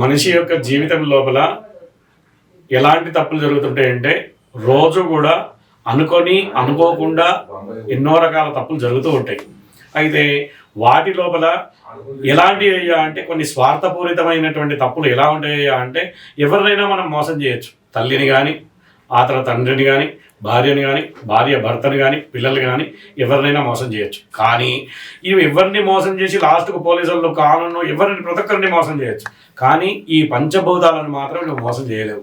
మనిషి యొక్క జీవితం లోపల ఎలాంటి తప్పులు జరుగుతుంటాయంటే రోజు కూడా అనుకొని అనుకోకుండా ఎన్నో రకాల తప్పులు జరుగుతూ ఉంటాయి. అయితే వాటి లోపల ఎలాంటి అయ్యా అంటే కొన్ని స్వార్థపూరితమైనటువంటి తప్పులు ఎలా ఉంటాయ్యా అంటే ఎవరినైనా మనం మోసం చేయొచ్చు. తల్లిని కానీ ఆ తర్వాత తండ్రిని కానీ భార్యని కానీ భార్య భర్తని కానీ పిల్లల్ని కానీ ఎవరినైనా మోసం చేయొచ్చు. కానీ ఇవి ఎవరిని మోసం చేసి లాస్ట్కు పోలీసులు కానును ఎవరిని ప్రతి ఒక్కరిని మోసం చేయొచ్చు. కానీ ఈ పంచభూతాలను మాత్రం నువ్వు మోసం చేయలేవు.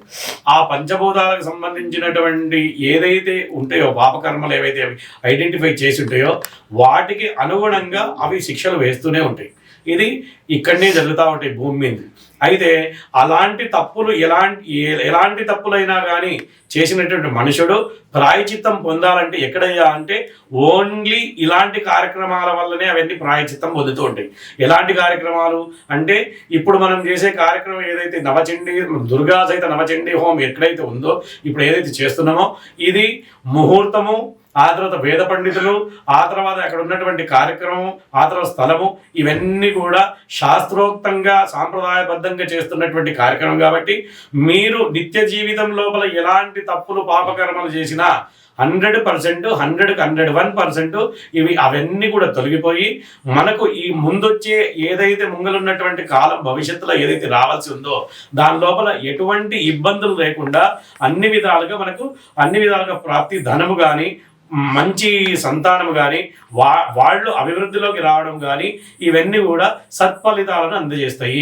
ఆ పంచభూతాలకు సంబంధించినటువంటి ఏదైతే ఉంటాయో పాపకర్మలు ఏవైతే అవి ఐడెంటిఫై చేసి ఉంటాయో వాటికి అనుగుణంగా అవి శిక్షలు వేస్తూనే ఉంటాయి. ఇది ఇక్కడనే జరుగుతూ ఉంటాయి భూమి మీద. అయితే అలాంటి తప్పులు ఎలాంటి ఎలాంటి తప్పులైనా కానీ చేసినటువంటి మనుషుడు ప్రాయచిత్తం పొందాలంటే ఎక్కడయ్యా అంటే ఓన్లీ ఇలాంటి కార్యక్రమాల వల్లనే అవన్నీ ప్రాయచిత్తం పొందుతూ ఉంటాయి. ఎలాంటి కార్యక్రమాలు? అంటే ఇప్పుడు మనం చేసే కార్యక్రమం ఏదైతే నవచండి దుర్గా సహిత నవచండి హోమం ఎక్కడైతే ఉందో ఇప్పుడు ఏదైతే చేస్తున్నామో ఇది ముహూర్తము ఆ తర్వాత వేద పండితులు ఆ తర్వాత అక్కడ ఉన్నటువంటి కార్యక్రమం ఆ తర్వాత స్థలము ఇవన్నీ కూడా శాస్త్రోక్తంగా సాంప్రదాయబద్ధంగా చేస్తున్నటువంటి కార్యక్రమం కాబట్టి మీరు నిత్య జీవితం లోపల ఎలాంటి తప్పులు పాపకర్మలు చేసినా హండ్రెడ్ పర్సెంట్ హండ్రెడ్కి హండ్రెడ్ వన్ పర్సెంట్ ఇవి అవన్నీ కూడా తొలగిపోయి మనకు ఈ ముందొచ్చే ఏదైతే ముంగలున్నటువంటి కాలం భవిష్యత్తులో ఏదైతే రావాల్సి ఉందో దాని లోపల ఎటువంటి ఇబ్బందులు లేకుండా అన్ని విధాలుగా మనకు అన్ని విధాలుగా ప్రాప్తి ధనము కానీ మంచి సంతానం కానీ వా వాళ్ళు అభివృద్ధిలోకి రావడం కానీ ఇవన్నీ కూడా సత్ఫలితాలను అందజేస్తాయి.